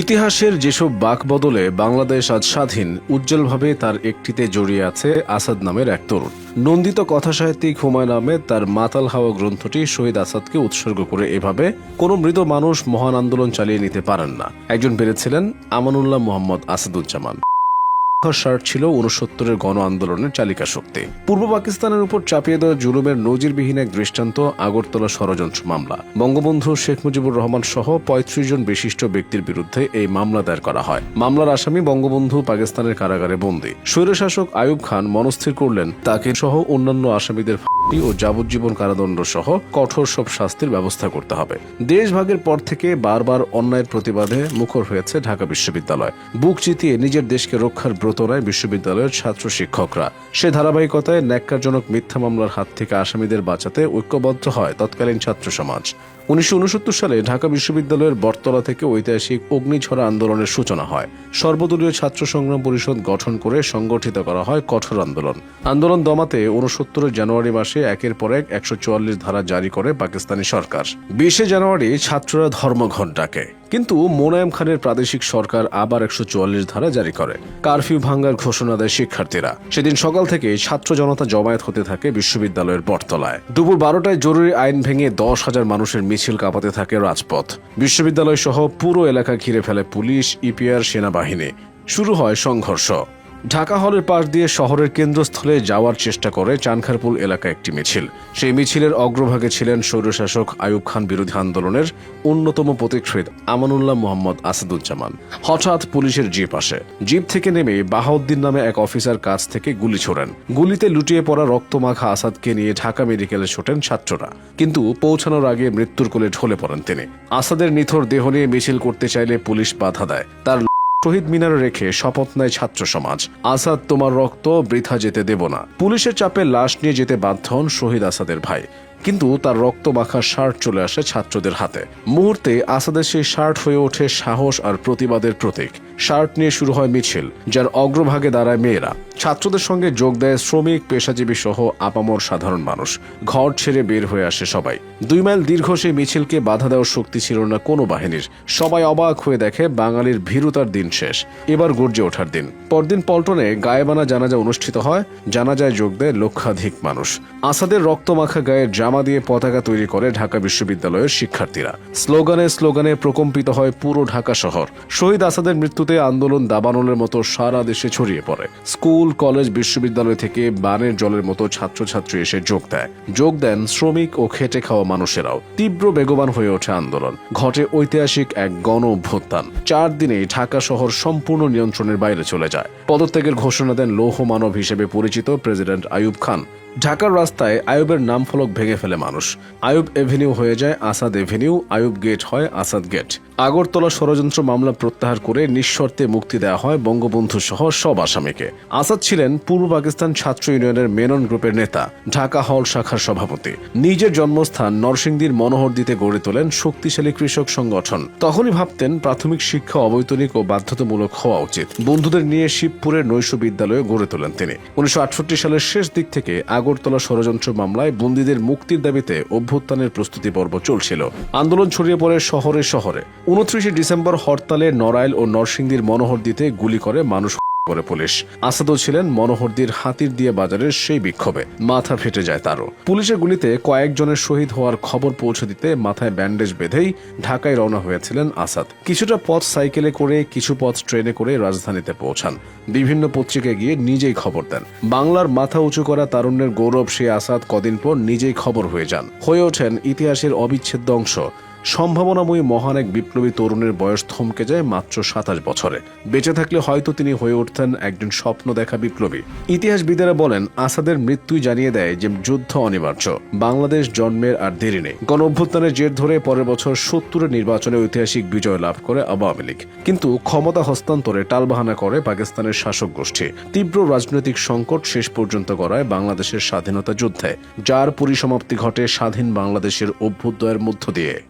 ইতিহাসের যেসব বাক বদলে বাংলাদেশ আজ স্বাধীন, উজ্জ্বলভাবে তার একটিতে জড়িয়ে আছে আসাদ নামের এক তরুণ। নন্দিত কথাসাহিত্যিক হুমায়ুন আহমেদ তার মাতাল হাওয়া গ্রন্থটি শহীদ আসাদকে উৎসর্গ করে এভাবে কোনো মৃত মানুষ মহান আন্দোলন চালিয়ে নিতে পারেন না। একজন পেরেছিলেন আমানুল্লাহ মোহাম্মদ আসাদুজ্জামান। শার্ট ছিল উনসত্তরের গণ আন্দোলনের চালিকা শক্তি। পূর্ব পাকিস্তানের উপর চাপিয়ে দেওয়া জুলুমের নজিরবিহীন এক দৃষ্টান্ত আগরতলা ষড়যন্ত্র মামলা। বঙ্গবন্ধু শেখ মুজিবুর রহমান সহ পঁয়ত্রিশ জন বিশিষ্ট ব্যক্তির বিরুদ্ধে এই মামলা দায়ের করা হয়। মামলার আসামি বঙ্গবন্ধু পাকিস্তানের কারাগারে বন্দী। স্বৈরশাসক আয়ুব খান মনস্থির করলেন, তাকে সহ অন্যান্য আসামিদের ও যাবজ্জীবন কারাদণ্ড সহ কঠোর সব শাস্তির ব্যবস্থা করতে হবে। দেশভাগের পর থেকে বারবার অন্যায়ের প্রতিবাদে মুখর হয়েছে ঢাকা বিশ্ববিদ্যালয়। বুক চিতিয়ে নিজের দেশকে রক্ষার ব্রত নেয় বিশ্ববিদ্যালয়ের ছাত্র শিক্ষকরা। সে ধারাবাহিকতায় ন্যাক্কারজনক মিথ্যা মামলার হাত থেকে আসামিদের বাঁচাতে ঐক্যবদ্ধ হয় তৎকালীন ছাত্র সমাজ। উনিশশো উনসত্তর সালে ঢাকা বিশ্ববিদ্যালয়ের বটতলা থেকে ঐতিহাসিক অগ্নিঝরা আন্দোলনের সূচনা হয়। সর্বদলীয় ছাত্র সংগ্রাম পরিষদ গঠন করে সংগঠিত করা হয় কঠোর আন্দোলন। আন্দোলন দমাতে উনসত্তরের জানুয়ারি মাসে একের পর এক একশো ধারা জারি করে পাকিস্তানি সরকার। বিশে জানুয়ারি ছাত্ররা ধর্মঘট ডাকে কিন্তু মোনায়েম খানের প্রাদেশিক সরকার আবার একশো চুয়াল্লিশ ধারা জারি করে। কারফিউ ভাঙ্গার ঘোষণা দেয় শিক্ষার্থীরা। সেদিন সকাল থেকে ছাত্র জনতা জমায়েত হতে থাকে বিশ্ববিদ্যালয়ের বটতলায়। দুপুর বারোটায় জরুরি আইন ভেঙে দশ হাজার মানুষের মিছিল কাঁপাতে থাকে রাজপথ। বিশ্ববিদ্যালয় সহ পুরো এলাকা ঘিরে ফেলে পুলিশ, ইপিআর, সেনাবাহিনী। শুরু হয় সংঘর্ষ। ঢাকা হলের পাশ দিয়ে শহরের কেন্দ্রস্থলে যাওয়ার চেষ্টা করে চানখারপুল এলাকা একটি মিছিল। সেই মিছিলের অগ্রভাগে ছিলেন স্বৈরশাসক আয়ুব খান বিরোধী আন্দোলনের অন্যতম প্রতিকৃত আমানুল্লাহ মোহাম্মদ আসাদুজ্জামান। হঠাৎ পুলিশের জিপ আসে। জিপ থেকে নেমে বাহাউদ্দিন নামে এক অফিসার কাছ থেকে গুলি ছোড়েন। গুলিতে লুটিয়ে পড়া রক্তমাখা আসাদকে নিয়ে ঢাকা মেডিকেলে ছোটেন ছাত্ররা। কিন্তু পৌঁছানোর আগে মৃত্যুর কোলে ঢলে পড়েন তিনি। আসাদের নিথর দেহ নিয়ে মিছিল করতে চাইলে পুলিশ বাধা দেয়। তার শহীদ মিনারে রেখে শপথ নেয় ছাত্র সমাজ। আসাদ তোমার রক্ত, বৃথা যেতে দেব না। পুলিশের চাপে লাশ নিয়ে যেতে বাধ্য হন শহীদ আসাদের ভাই। কিন্তু তার রক্ত মাখা শার্ট চলে আসে ছাত্রদের হাতে। মুহূর্তে আসাদের সেই শার্ট হয়ে ওঠে সাহস আর প্রতিবাদের প্রতীক। শার্ট নিয়ে শুরু হয় মিছিল, যার অগ্রভাগে দাঁড়ায় মেয়েরা। ছাত্রদের সঙ্গে যোগ দেয় শ্রমিক, পেশাজীবী সহ আপামর সাধারণ মানুষ। ঘর ছেড়ে বের হয়ে আসে সবাই। দুই মাইল দীর্ঘ সেই মিছিলকে বাধা দেওয়ার শক্তি ছিল না কোনো বাহিনীর। সবাই অবাক হয়ে দেখে বাঙালির ভীরুতার দিন শেষ। এবার গর্জে ওঠার দিন। পরদিন পল্টনে গায়েবানা জানাজা অনুষ্ঠিত হয়। জানাজায় যোগ দেয় লক্ষাধিক মানুষ। আসাদের রক্তমাখা গায়ে জামা দিয়ে পতাকা তৈরি করে ঢাকা বিশ্ববিদ্যালয়ের শিক্ষার্থীরা। স্লোগানে স্লোগানে প্রকম্পিত হয় পুরো ঢাকা শহর। শহীদ আসাদের মৃত্যুতে আন্দোলন দাবানলের মতো সারা দেশে ছড়িয়ে পড়ে। স্কুল, কলেজ, বিশ্ববিদ্যালয় থেকে বানের জলের মতো ছাত্রছাত্রী এসে যোগ দেয়। যোগ দেন শ্রমিক ও খেটে খাওয়া মানুষেরাও। তীব্র বেগবান হয়ে ওঠে আন্দোলন। ঘটে ঐতিহাসিক এক গণ অভ্যুত্থান চার দিনেই ঢাকা শহর সম্পূর্ণ নিয়ন্ত্রণের বাইরে চলে যায়। পদত্যাগের ঘোষণা দেন লৌহ মানব হিসেবে পরিচিত প্রেসিডেন্ট আয়ুব খান। ঢাকার রাস্তায় আয়ুবের নাম ফলক ভেঙে ফেলে মানুষ। আয়ুব এভিনিউ হয়ে যায় আসাদ এভিনিউ আয়ুব গেট হয় আসাদ গেট। আগরতলা ষড়যন্ত্র মামলা প্রত্যাহার করে নিঃশর্তে মুক্তি দেওয়া হয় বঙ্গবন্ধু সহ সব আসামিকে। আসাদ ছিলেন পূর্ব পাকিস্তান ছাত্র ইউনিয়নের মেনন গ্রুপের নেতা, ঢাকা হল শাখার সভাপতি। নিজের জন্মস্থান নরসিংদীর মনোহরদিতে গড়ে তোলেন শক্তিশালী কৃষক সংগঠন। তখনই ভাবতেন প্রাথমিক শিক্ষা, অবৈতনিক ও বাধ্যতামূলক হওয়া উচিত। বন্ধুদের নিয়ে শিবপুরের নৈশ বিদ্যালয়ে গড়ে তোলেন তিনি। উনিশশো আটষট্টি সালের শেষ দিক থেকে আগরতলা ষড়যন্ত্র মামলায় বন্দীদের মুক্তির দাবিতে অভ্যুত্থানের প্রস্তুতি পর্ব চলছিল। আন্দোলন ছড়িয়ে পড়ে শহরে শহরে। উনত্রিশে ডিসেম্বর হরতালে নড়াইল ও নরসিংদীর মনোহর দিতে গুলি করে মানুষ করে পুলিশ। আসাদও ছিলেন মনোহরদির হাতির দিয়ে বাজারের সেই বিক্ষোভে। মাথা ফেটে যায় তারও। পুলিশের গুলিতে কয়েকজনের শহীদ হওয়ার খবর পৌঁছে দিতে মাথায় ব্যান্ডেজ বেঁধেই ঢাকায় রওনা হয়েছিলেন আসাদ। কিছুটা পথ সাইকেলে করে, কিছু পথ ট্রেনে করে রাজধানীতে পৌঁছান। বিভিন্ন পত্রিকায় গিয়ে নিজেই খবর দেন। বাংলার মাথা উঁচু করা তারুণ্যের গৌরব সে আসাদ কদিন পর নিজেই খবর হয়ে যান। হয়ে ওঠেন ইতিহাসের অবিচ্ছেদ্য অংশ। সম্ভাবনাময়ী মহান এক বিপ্লবী তরুণের বয়স থমকে যায় মাত্র সাতাশ বছরে। বেঁচে থাকলে হয়তো তিনি হয়ে উঠতেন একজন স্বপ্ন দেখা বিপ্লবী। ইতিহাসবিদেরা বলেন, আসাদের মৃত্যুই জানিয়ে দেয় যে যুদ্ধ অনিবার্য। বাংলাদেশ জন্মের আর দেরি নেই। গণ অভ্যুত্থানের জের ধরে পরের বছর সত্তরের নির্বাচনে ঐতিহাসিক বিজয় লাভ করে আওয়ামী লীগ। কিন্তু ক্ষমতা হস্তান্তরে টালবাহানা করে পাকিস্তানের শাসক গোষ্ঠী। তীব্র রাজনৈতিক সংকট শেষ পর্যন্ত করায় বাংলাদেশের স্বাধীনতা যুদ্ধে, যার পরিসমাপ্তি ঘটে স্বাধীন বাংলাদেশের অভ্যুদয়ের মধ্য দিয়ে।